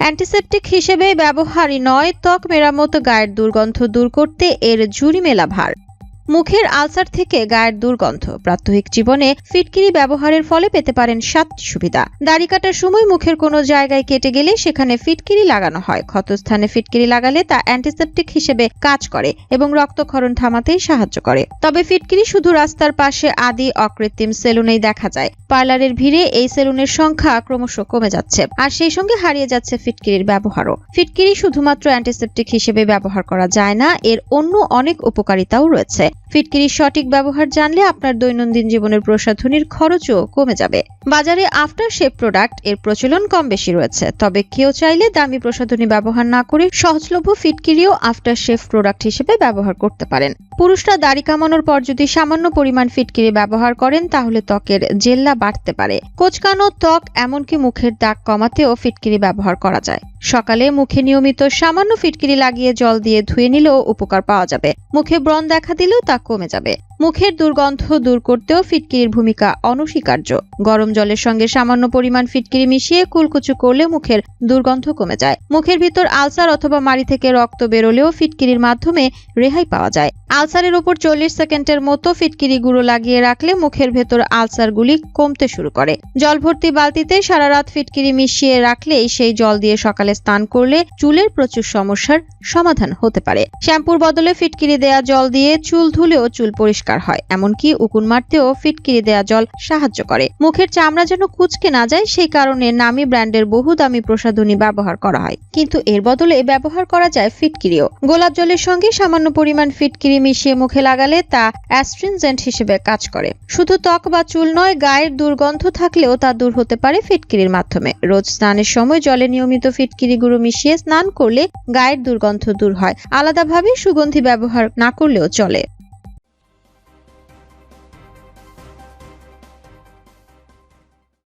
Antiseptic হিসেবে ব্যবহারই নয় ত্বক মেরামত গায়ের দুর্গন্ধ দূর করতে এর জুড়ি মেলা ভার মুখের আলসার থেকে গায়ের দুর্গন্ধ। প্রাত্যহিক জীবনে ফিটকিরি ব্যবহারের ফলে পেতে পারেন সাতটি সুবিধা। দাড়ি কাটার সময় মুখের কোনো জায়গায় কেটে গেলে সেখানে ফিটকিরি লাগানো হয়। ক্ষতস্থানে ফিটকিরি লাগালে তা অ্যান্টিসেপটিক হিসেবে কাজ করে এবং রক্তক্ষরণ থামাতেই সাহায্য করে। তবে ফিটকিরি শুধু রাস্তার পাশে আদি অকৃত্রিম সেলুনেই দেখা যায়। পার্লারের ভিড়ে এই সেলুনের সংখ্যা ক্রমশ কমে যাচ্ছে আর সেই সঙ্গে হারিয়ে যাচ্ছে ফিটকিরির ব্যবহারও। ফিটকিরি শুধুমাত্র অ্যান্টিসেপটিক হিসেবে ব্যবহার করা যায় না, এর অন্য অনেক উপকারিতাও রয়েছে। ফিটকিরির সঠিক ব্যবহার জানলে আপনার দৈনন্দিন জীবনের প্রসাধনীর খরচও কমে যাবে। বাজারে আফটার শেপ প্রোডাক্টের প্রচলন কম বেশি রয়েছে, তবে কেউ চাইলে দামি প্রসাধনী ব্যবহার না করে সহজলভ্য ফিটকিরিও আফটার শেপ প্রোডাক্ট হিসেবে ব্যবহার করতে পারেন। পুরুষরা দাড়ি কামানোর পর যদি সামান্য পরিমাণ ফিটকিরি ব্যবহার করেন, তাহলে ত্বকের জেল্লা বাড়তে পারে। কোচকানো ত্বক এমনকি মুখের দাগ কমাতেও ফিটকিরি ব্যবহার করা যায়। সকালে মুখে নিয়মিত সামান্য ফিটকিরি লাগিয়ে জল দিয়ে ধুয়ে নিলেও উপকার পাওয়া যাবে। মুখে ব্রণ দেখা দিলেও তা কমে যাবে। মুখের দুর্গন্ধ দূর করতেও ফিটকিরির ভূমিকা অনস্বীকার্য। গরম জলের সঙ্গে সামান্য পরিমাণ ফিটকিরি মিশিয়ে কুলকুচু করলে মুখের দুর্গন্ধ কমে যায়। মুখের ভিতর আলসার অথবা মাড়ি থেকে রক্ত বেরোলেও ফিটকিরির মাধ্যমে রেহাই পাওয়া যায়। আলসারের ওপর চল্লিশ সেকেন্ডের মতো ফিটকিরি গুঁড়ো লাগিয়ে রাখলে মুখের ভেতর আলসারগুলি কমতে শুরু করে। জল ভর্তি বালতিতে সারা রাত ফিটকিরি মিশিয়ে রাখলেই সেই জল দিয়ে সকালে স্নান করলে চুলের প্রচুর সমস্যার সমাধান হতে পারে। শ্যাম্পুর বদলে ফিটকিরি দেয়া জল দিয়ে চুল ধুলেও চুল পরিষ্কার হয়। এমনকি উকুন মারতেও ফিটকিরি দেয়া জল সাহায্য করে। মুখের চামড়া যেন কুচকে না যায়, সেই কারণে নামি ব্র্যান্ডের বহু দামি প্রসাধনী ব্যবহার করা হয়। কিন্তু এর বদলে ব্যবহার করা যায় ফিটকিরিও। গোলাপ জলের সঙ্গে সামান্য পরিমাণ ফিটকিরি মিশিয়ে মুখে লাগালে তা অ্যাস্ট্রিনজেন্ট হিসেবে কাজ করে। শুধু ত্বক বা চুল নয়, গায়ের দুর্গন্ধ থাকলেও তা দূর হতে পারে ফিটকিরির মাধ্যমে। রোজ স্নানের সময় জলে নিয়মিত ফিটকিরি গুঁড়ো মিশিয়ে স্নান করলে গায়ের দুর্গন্ধ দূর হয়। আলাদাভাবে সুগন্ধি ব্যবহার না করলেও চলে।